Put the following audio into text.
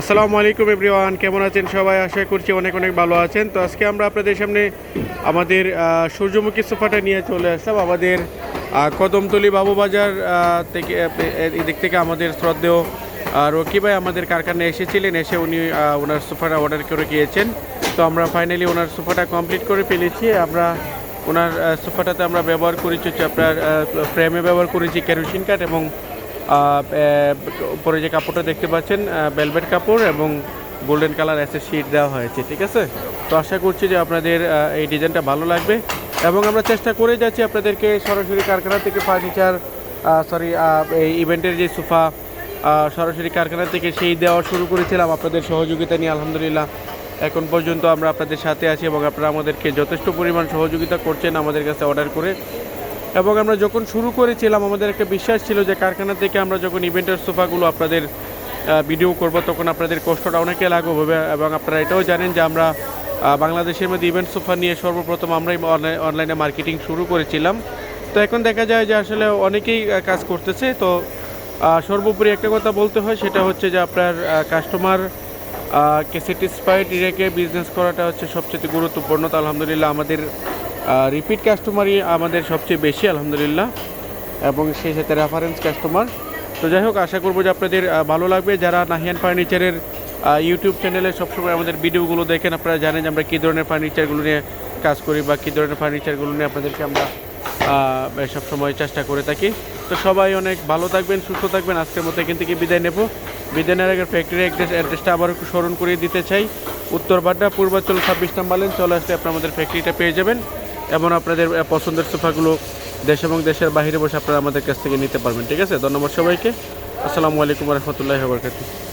আসসালামু আলাইকুম এভরিওয়ান, কেমন আছেন সবাই? আশা করছি অনেক অনেক ভালো আছেন। তো আজকে আমরা আপনাদের সামনে আমাদের সূর্যমুখী সোফাটা নিয়ে চলে আসলাম। আমাদের কদমতলি বাবুবাজার থেকে এদিক থেকে আমাদের শ্রদ্ধেয় রকি ভাই আমাদের কারখানায় এসেছিলেন, এসে উনি ওনার সোফাটা অর্ডার করে গিয়েছেন। তো আমরা ফাইনালি ওনার সোফাটা কমপ্লিট করে ফেলেছি। আমরা ওনার সোফাটাতে আমরা ব্যবহার করেছি হচ্ছে আপনার ফ্রেমে ব্যবহার করেছি কেরোসিন কাঠ এবং উপরে যে কাপড়টা দেখতে পাচ্ছেন বেলভেট কাপড় এবং গোল্ডেন কালার এসে শিট দেওয়া হয়েছে, ঠিক আছে? তো আশা করছি যে আপনাদের এই ডিজাইনটা ভালো লাগবে। এবং আমরা চেষ্টা করে যাচ্ছি আপনাদেরকে সরাসরি কারখানা থেকে ফার্নিচার সরি এই ইভেন্টের যে সোফা সরাসরি কারখানা থেকে সেই দেওয়া শুরু করেছিলাম আপনাদের সহযোগিতা নিয়ে, আলহামদুলিল্লাহ। এখন পর্যন্ত আমরা আপনাদের সাথে আছি এবং আপনারা আমাদেরকে যথেষ্ট পরিমাণ সহযোগিতা করছেন আমাদের কাছে অর্ডার করে। এবং আমরা যখন শুরু করেছিলাম, আমাদের একটা বিশ্বাস ছিল যে কারখানা থেকে আমরা যখন ইভেন্টের সোফাগুলো আপনাদের ভিডিও করব, তখন আপনাদের কষ্টটা অনেকে লাঘব হবে এবং আপনারা এটাও জানেন যে আমরা বাংলাদেশের মধ্যে ইভেন্ট সোফা নিয়ে সর্বপ্রথম আমরাই অনলাইনে মার্কেটিং শুরু করেছিলাম। তো এখন দেখা যায় যে আসলে অনেকেই কাজ করতেছে। তো সর্বোপরি একটা কথা বলতে হয়, সেটা হচ্ছে যে আপনার কাস্টমার কে স্যাটিসফাইড রেখে বিজনেস করাটা হচ্ছে সবচেয়ে গুরুত্বপূর্ণ। তো আলহামদুলিল্লাহ আমাদের রিপিট কাস্টমারই আমাদের সবচেয়ে বেশি, আলহামদুলিল্লাহ। এবং সেই সাথে রেফারেন্স কাস্টমার তো যাই হোক, আশা করব যে আপনাদের ভালো লাগবে। যারা নাহিয়ান ফার্নিচারের ইউটিউব চ্যানেলে সবসময় আমাদের ভিডিওগুলো দেখেন, আপনারা জানেন যে আমরা কী ধরনের ফার্নিচারগুলো নিয়ে কাজ করি বা কী ধরনের ফার্নিচারগুলো নিয়ে আপনাদেরকে আমরা সব সময় চেষ্টা করে থাকি। তো সবাই অনেক ভালো থাকবেন, সুস্থ থাকবেন। আজকের মতো এখান থেকে বিদায় নেব। বিদায় নেওয়ার আগে ফ্যাক্টরি অ্যাড্রেস অ্যাড্রেসটা আবার একটু স্মরণ করিয়ে দিতে চাই। উত্তর বাড্ডা পূর্বাঞ্চল ছাব্বিশ নাম্বার লেন চলে আসলে আপনারা আমাদের ফ্যাক্টরিটা পেয়ে যাবেন। এবং আপনাদের পছন্দের সোফাগুলো দেশ এবং দেশের বাহিরে বসে আপনারা আমাদের কাছ থেকে নিতে পারবেন। ঠিক আছে? ধন্যবাদ সবাইকে। আসসালামু আলাইকুম রহমতুল্লাহ বরকাতুহ।